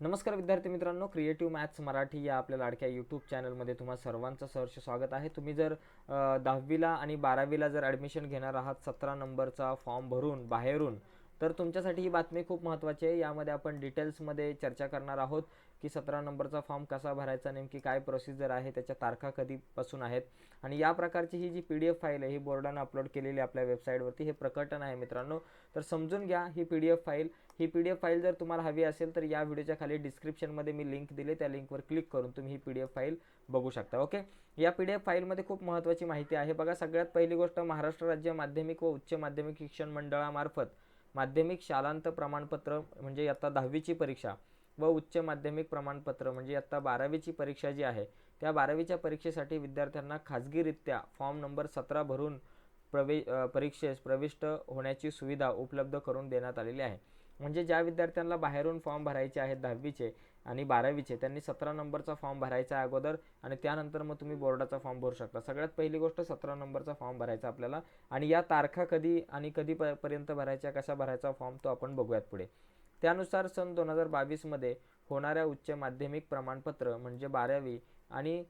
नमस्कार विद्यार्थी मित्रांनो क्रिएटिव्ह मॅथ्स मराठी या आपल्या लाडक्या यूट्यूब चॅनलमध्ये तुम्हा सर्वांचं सहर्ष स्वागत आहे. तुम्ही जर दहावीला आणि बारावीला जर ॲडमिशन घेणार आहात सतरा नंबरचा फॉर्म भरून बाहेरून तर तुमच्यासाठी ही बातमी खूप महत्त्वाची आहे. यामध्ये आपण डिटेल्समध्ये चर्चा करणार आहोत की सतरा नंबरचा फॉर्म कसा भरायचा नेमकी काय प्रोसिजर आहे त्याच्या तारखा कधीपासून आहेत. आणि या प्रकारची ही जी पी डी एफ फाईल आहे ही बोर्डानं अपलोड केलेली आपल्या वेबसाईटवरती हे प्रकटन आहे मित्रांनो. तर समजून घ्या ही पी डी एफ फाईल ही पी डी एफ फाईल जर तुम्हाला हवी असेल तर या व्हिडिओच्या खाली डिस्क्रिप्शनमध्ये मी लिंक दिली त्या लिंकवर क्लिक करून तुम्ही ही पी डी एफ फाईल बघू शकता ओके या पी डी एफ फाईलमध्ये खूप महत्त्वाची माहिती आहे. बघा सगळ्यात पहिली गोष्ट महाराष्ट्र राज्य माध्यमिक व उच्च माध्यमिक शिक्षण मंडळामार्फत माध्यमिक शालांत प्रमाणपत्र म्हणजे आत्ता दहावीची परीक्षा व उच्च माध्यमिक प्रमाणपत्र म्हणजे आत्ता बारावीची परीक्षा जी आहे त्या बारावीच्या परीक्षेसाठी विद्यार्थ्यांना खाजगीरित्या फॉर्म नंबर सतरा भरून प्रवे परीक्षेस प्रविष्ट होण्याची सुविधा उपलब्ध करून देण्यात आलेली आहे. म्हणजे ज्या विद्यार्थ्यांना बाहेरून फॉर्म भरायचे आहेत दहावीचे आणि बारावीचे त्यांनी सतरा नंबरचा फॉर्म भरायचा आहे अगोदर आणि त्यानंतर मग तुम्ही बोर्डाचा फॉर्म भरू शकता. सगळ्यात पहिली गोष्ट सतरा नंबरचा फॉर्म भरायचा आपल्याला आणि या तारखा कधी आणि कधी प- पर्यंत भरायच्या कशा भरायचा फॉर्म तो आपण बघूयात पुढे. त्यानुसार सन दोन हजार बावीसमध्ये होणाऱ्या उच्च माध्यमिक प्रमाणपत्र म्हणजे बारावी आणि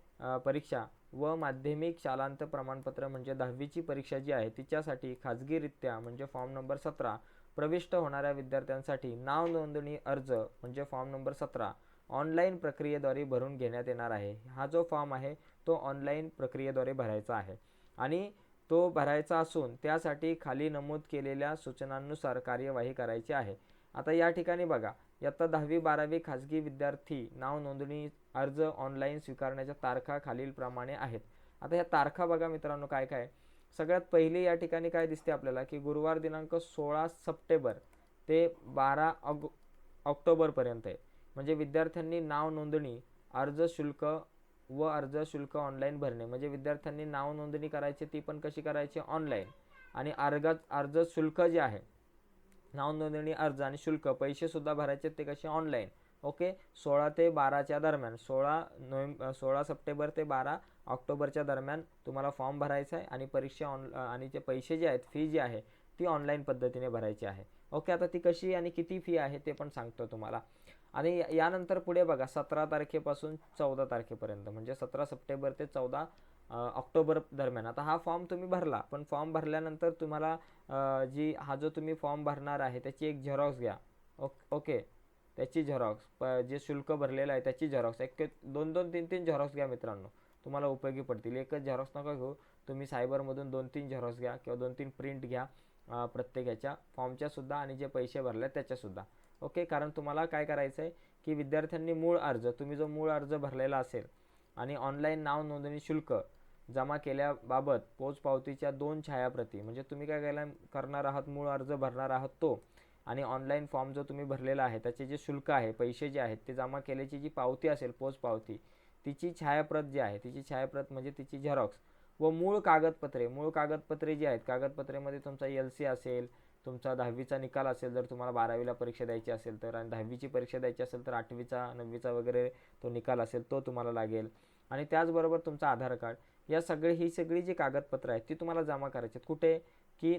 परीक्षा व माध्यमिक शालांत प्रमाणपत्र म्हणजे दहावीची परीक्षा जी आहे तिच्यासाठी खाजगीरित्या म्हणजे फॉर्म नंबर सतरा प्रविष्ट होणाऱ्या विद्यार्थ्यांसाठी नाव नोंदणी अर्ज म्हणजे फॉर्म नंबर सतरा ऑनलाईन प्रक्रियेद्वारे भरून घेण्यात येणार आहे. हा जो फॉर्म आहे तो ऑनलाईन प्रक्रियेद्वारे भरायचा आहे. आणि तो भरायचा असून त्यासाठी खाली नमूद केलेल्या सूचनांनुसार कार्यवाही करायची आहे. आता या ठिकाणी बघा इयत्ता दहावी बारावी खाजगी विद्यार्थी नाव नोंदणी अर्ज ऑनलाईन स्वीकारण्याच्या तारखा खालीलप्रमाणे आहेत. आता ह्या तारखा बघा मित्रांनो काय काय सगळ्यात पहिले या ठिकाणी काय दिसते आपल्याला की गुरुवार दिनांक सोळा सप्टेंबर ते बारा ऑग ऑक्टोबरपर्यंत आहे. म्हणजे विद्यार्थ्यांनी नाव नोंदणी अर्ज शुल्क व अर्ज शुल्क ऑनलाईन भरणे. म्हणजे विद्यार्थ्यांनी नाव नोंदणी करायची ती पण कशी करायची? ऑनलाईन आणि अर्ग अर्ज शुल्क जे आहे नाव नोंदणी अर्ज आणि शुल्क पैसेसुद्धा भरायचे ते कसे? Online okay? सोळा ते बाराच्या दरम्यान सोळा नोव्हेंबर सोळा सप्टेंबर ते बारा ऑक्टोबरच्या दरम्यान तुम्हाला फॉर्म भरायचा आहे आणि परीक्षा ऑन आणि जे पैसे जे आहेत फी जी आहे ती ऑनलाईन पद्धतीने भरायची आहे. ओके? आता ती कशी आणि किती फी आहे ते पण सांगतो तुम्हाला. आणि यानंतर पुढे बघा सतरा तारखेपासून चौदा तारखेपर्यंत म्हणजे सतरा सप्टेंबर ते चौदा ऑक्टोबर दरम्यान. आता हा फॉर्म तुम्ही भरला पण फॉर्म भरल्यानंतर तुम्हाला जी हा जो तुम्ही फॉर्म भरणार आहे त्याची एक झेरॉक्स घ्या. Okay okay? त्याची झेरॉक्स प जे शुल्क भरलेलं आहे त्याची झेरॉक्स एक दोन दोन तीन तीन झेरॉक्स घ्या मित्रांनो. तुम्हाला उपयोगी पडतील. एकच झेरॉक्स नका घेऊ. तुम्ही सायबरमधून दोन तीन झेरॉक्स घ्या किंवा दोन तीन प्रिंट घ्या प्रत्येकाच्या. फॉर्मच्यासुद्धा फॉर्मच्या सुद्धा आणि जे पैसे भरले त्याच्यासुद्धा ओके कारण तुम्हाला काय करायचं आहे की विद्यार्थ्यांनी मूळ अर्ज तुम्ही जो मूळ अर्ज भरलेला असेल आणि ऑनलाईन नाव नोंदणी शुल्क जमा केल्याबाबत पोचपावतीच्या दोन छायाप्रती म्हणजे तुम्ही काय केला करणार आहात? मूळ अर्ज भरणार आहात तो. आणि ऑनलाईन फॉर्म जो तुम्ही भरलेला आहे त्याचे जे शुल्क आहे पैसे जे आहेत ते जमा केल्याची जी पावती असेल पोचपावती तिची छायाप्रत जी आहे तिची छायाप्रत म्हणजे तिची झेरॉक्स व मूळ कागदपत्रे मूळ कागदपत्रे जी आहेत कागदपत्रेमध्ये तुमचा एल सी असेल तुमचा दहावीचा निकाल असेल जर तुम्हाला बारावीला परीक्षा द्यायची असेल तर आणि दहावीची परीक्षा द्यायची असेल तर आठवीचा नववीचा वगैरे तो निकाल असेल तो तुम्हाला लागेल. आणि त्याचबरोबर तुमचं आधार कार्ड. या सगळी ही सगळी जी कागदपत्रं आहेत ती तुम्हाला जमा करायची आहेत. कुठे? की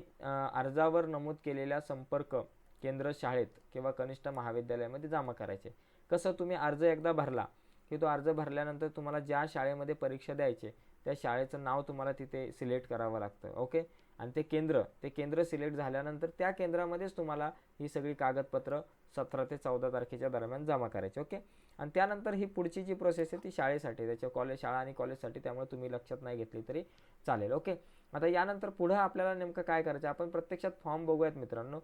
अर्जावर नमूद केलेल्या संपर्क केंद्र शाळेत किंवा कनिष्ठ महाविद्यालयामध्ये जमा करायचे. कसं तुम्ही अर्ज एकदा भरला की तो अर्ज भरल्यानंतर तुम्हाला ज्या शाळेमध्ये परीक्षा द्यायचे त्या शाळेचं नाव तुम्हाला तिथे सिलेक्ट करावं लागतं ओके? आणि ते केंद्र ते केंद्र सिलेक्ट झाल्यानंतर त्या केंद्रामध्येच तुम्हाला ही सगळी कागदपत्र सतरा ते चौदा तारखेच्या दरम्यान जमा करायची ओके? आणि त्यानंतर ही पुढची जी प्रोसेस आहे ती शाळेसाठी त्याच्या कॉलेज शाळा आणि कॉलेजसाठी त्यामुळे तुम्ही लक्षात नाही घेतली तरी चालेल ओके? आता यानंतर पुढं आपल्याला नेमकं काय करायचं आपण प्रत्यक्षात फॉर्म बघूयात मित्रांनो.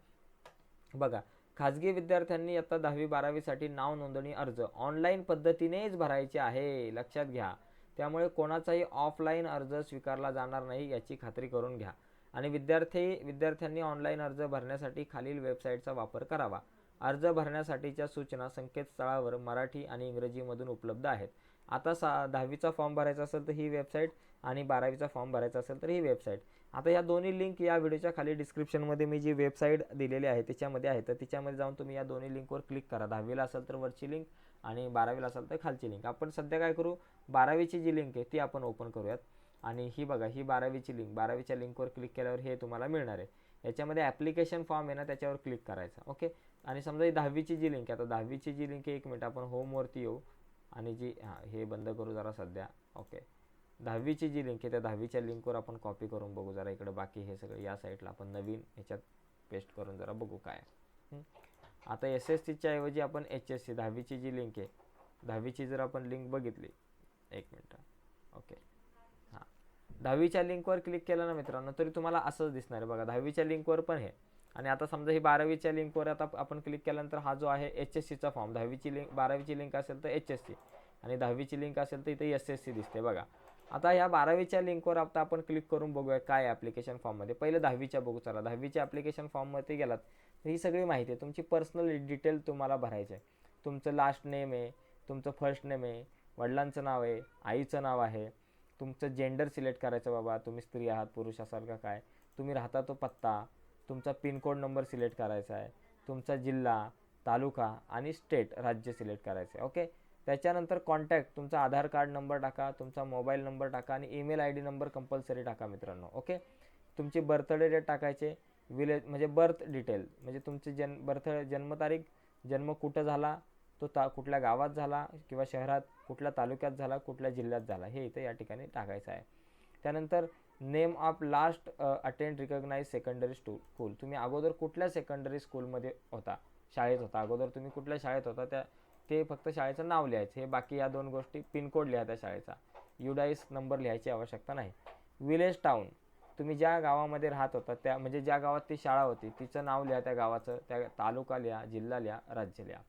बघा खाजगी विद्यार्थ्यांनी आता दहावी बारावीसाठी नाव नोंदणी अर्ज ऑनलाईन पद्धतीनेच भरायचे आहे लक्षात घ्या. त्यामुळे कोणाचाही ऑफलाईन अर्ज स्वीकारला जाणार नाही याची खात्री करून घ्या. आणि विद्यार्थी विद्यार्थ्यांनी ऑनलाईन अर्ज भरण्यासाठी खालील वेबसाईटचा वापर करावा. अर्ज भरण्यासाठीच्या सूचना संकेतस्थळावर मराठी आणि इंग्रजीमधून उपलब्ध आहेत. आता सा दहावीचा फॉर्म भरायचा असेल तर ही वेबसाईट आणि बारावीचा फॉर्म भरायचा असेल तर ही वेबसाईट आता या दोन्ही लिंक या व्हिडिओच्या खाली डिस्क्रिप्शनमध्ये मी जी वेबसाईट दिलेली आहे त्याच्यामध्ये आहे. तर तिच्यामध्ये जाऊन तुम्ही या दोन्ही लिंकवर क्लिक करा. दहावीला असेल तर वरची लिंक आणि बारावीला असेल तर खालची लिंक आपण सध्या काय करू? बारावीची जी लिंक आहे ती आपण ओपन करूयात. आणि ही बघा ही बारावीची लिंक बारावीच्या लिंकवर क्लिक केल्यावर हे तुम्हाला मिळणार आहे. याच्यामध्ये ॲप्लिकेशन फॉर्म आहे ना त्याच्यावर क्लिक करायचं. ओके आणि समजा ही दहावीची जी लिंक आहे आता दहावीची जी लिंक आहे एक मिनिट आपण होमवरती येऊ. आणि जी हां हे बंद करू जरा सध्या. ओके दहावीची जी लिंक आहे त्या दहावीच्या लिंकवर आपण कॉपी करून बघू जरा इकडे. बाकी हे सगळं या साईडला आपण नवीन ह्याच्यात पेस्ट करून जरा बघू काय आता एस एस सीच्या ऐवजी आपण एच एस सी दहावीची जी लिंक आहे दहावीची जर आपण लिंक बघितली एक मिनटं ओके दहावीच्या लिंकवर क्लिक केलं ना मित्रांनो तरी तुम्हाला असंच दिसणार आहे बघा दहावीच्या लिंकवर पण हे. आणि आता समजा ही बारावीच्या लिंकवर आता आपण क्लिक केल्यानंतर हा जो आहे एच एस सीचा फॉर्म दहावीची लिंक बारावीची लिंक असेल तर एच एस सी आणि दहावीची लिंक असेल तर इथे एस एस सी दिसते बघा. आता ह्या बारावीच्या लिंकवर आता आपण क्लिक करून बघूया काय ॲप्लिकेशन फॉर्ममध्ये पहिलं दहावीच्या बघू चला. दहावीच्या ॲप्लिकेशन फॉर्ममध्ये गेलात तर ही सगळी माहिती आहे. तुमची पर्सनल डिटेल तुम्हाला भरायचं आहे. तुमचं लास्ट नेम आहे तुमचं फर्स्ट नेम आहे वडिलांचं नाव आहे आईचं नाव आहे तुमचं जेंडर सिलेक्ट करायचं बाबा तुम्ही स्त्री आहात पुरुष असाल का काय? तुम्ही राहता तो पत्ता तुमचा पिनकोड नंबर सिलेक्ट करायचा आहे तुमचा जिल्हा तालुका आणि स्टेट राज्य सिलेक्ट करायचं आहे ओके त्याच्यानंतर कॉन्टॅक्ट तुमचा आधार कार्ड नंबर टाका तुमचा मोबाईल नंबर टाका आणि email I D number compulsory टाका मित्रांनो ओके तुमची बर्थडे डेट टाकायचे विलेज म्हणजे बर्थ डिटेल म्हणजे तुमची जन बर्थ जन्मतारीख जन्म कुठं झाला तो ता कुठल्या गावात झाला किंवा शहरात कुठल्या तालुक्यात झाला कुठल्या जिल्ह्यात झाला हे इथं या ठिकाणी टाकायचं आहे. त्यानंतर name of last attend recognise secondary school तुम्ही अगोदर कुठल्या सेकंडरी स्कूलमध्ये होता? शाळेत होता. अगोदर तुम्ही कुठल्या शाळेत होता? त्या ते फक्त शाळेचं नाव लिहायचं. हे बाकी या दोन गोष्टी पिनकोड लिहा त्या शाळेचा. युडाईस नंबर लिहायची आवश्यकता नाही. विलेज टाऊन तुम्ही ज्या गावामध्ये राहत होता त्या म्हणजे ज्या गावात ती शाळा होती तिचं नाव लिहा त्या गावाचं. त्या तालुका लिहा जिल्हा लिहा राज्य लिहा.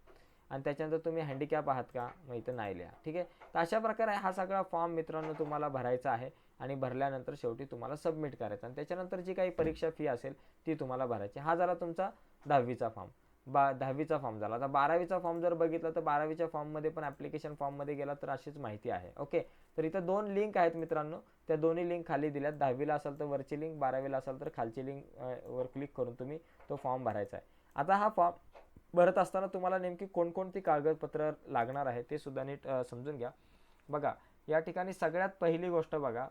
आणि त्याच्यानंतर तुम्ही हँडिकॅप आहात का? मग इथं नाही लिहा. ठीक आहे? तर अशा प्रकारे हा सगळा फॉर्म मित्रांनो तुम्हाला भरायचा आहे आणि भरल्यानंतर शेवटी तुम्हाला सबमिट करायचा आणि त्याच्यानंतर जी काही परीक्षा फी असेल ती तुम्हाला भरायची हा झाला तुमचा दहावीचा फॉर्म बा दहावीचा फॉर्म झाला. आता बारावीचा फॉर्म जर बघितला तर बारावीच्या फॉर्ममध्ये पण ॲप्लिकेशन फॉर्ममध्ये गेला तर अशीच माहिती आहे. ओके तर इथं दोन लिंक आहेत मित्रांनो. त्या दोन्ही लिंक खाली दिल्यात. दहावीला असेल तर वरची लिंक बारावीला असाल तर खालची लिंक वर क्लिक करून तुम्ही तो फॉर्म भरायचा आहे. आता हा फॉर्म भरत असताना तुम्हाला नेमकी कोणकोणती कागदपत्र लागणार आहे ते सुद्धा नीट समजून घ्या. बघा या ठिकाणी सगळ्यात पहिली गोष्ट बघा.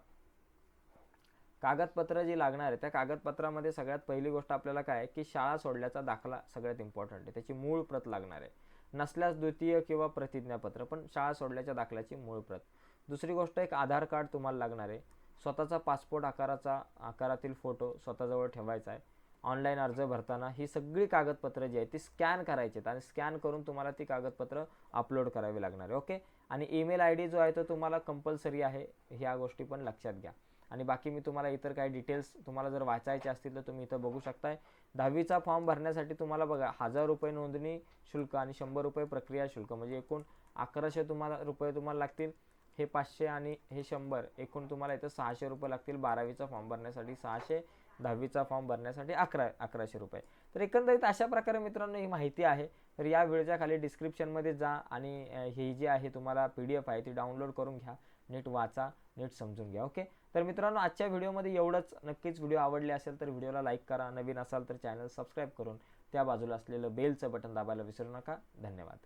कागदपत्र जी लागणार आहे त्या कागदपत्रामध्ये सगळ्यात पहिली गोष्ट आपल्याला काय आहे की शाळा सोडल्याचा दाखला सगळ्यात इम्पॉर्टंट आहे. त्याची मूळ प्रत लागणार आहे. नसल्यास द्वितीय किंवा प्रतिज्ञापत्र पण शाळा सोडल्याच्या दाखल्याची मूळ प्रत. दुसरी गोष्ट एक आधार कार्ड तुम्हाला लागणार आहे. स्वतःचा पासपोर्ट आकाराचा आकारातील फोटो स्वतःजवळ ठेवायचा आहे. ऑनलाईन अर्ज भरताना ही सगळी कागदपत्रं जी आहेत ती स्कॅन करायची आहेत आणि स्कॅन करून तुम्हाला ती कागदपत्रं अपलोड करावी लागणार आहे ओके आणि ईमेल आय डी जो आहे तो तुम्हाला कंपल्सरी आहे ह्या गोष्टी पण लक्षात घ्या. आणि बाकी मी तुम्हाला इतर काही डिटेल्स तुम्हाला जर वाचायचे असतील तर तुम्ही इथं बघू शकताय. दहावीचा फॉर्म भरण्यासाठी तुम्हाला बघा हजार रुपये नोंदणी शुल्क आणि शंभर रुपये प्रक्रिया शुल्क म्हणजे एकूण अकराशे तुम्हाला रुपये तुम्हाला लागतील. हे पाचशे आणि हे शंभर एकूण तुम्हाला इथं सहाशे रुपये लागतील. बारावीचा फॉर्म भरण्यासाठी सहाशे दहावीचा फॉर्म भरण्यासाठी अकरा अकराशे रुपये. तर एकंदरीत अशा प्रकारे मित्रांनो ही माहिती आहे. तर या व्हिडिओच्या खाली डिस्क्रिप्शनमध्ये जा आणि ही जी आहे तुम्हाला पी डी एफ आहे ती डाउनलोड करून घ्या. नीट वाचा नीट समजून घ्या ओके तर मित्रांनो आजच्या व्हिडिओमध्ये एवढंच. नक्कीच व्हिडिओ आवडले असेल तर व्हिडिओला लाईक करा. नवीन असाल तर चॅनल सबस्क्राईब करून त्या बाजूला असलेलं बेलचं बटन दाबायला विसरू नका. धन्यवाद.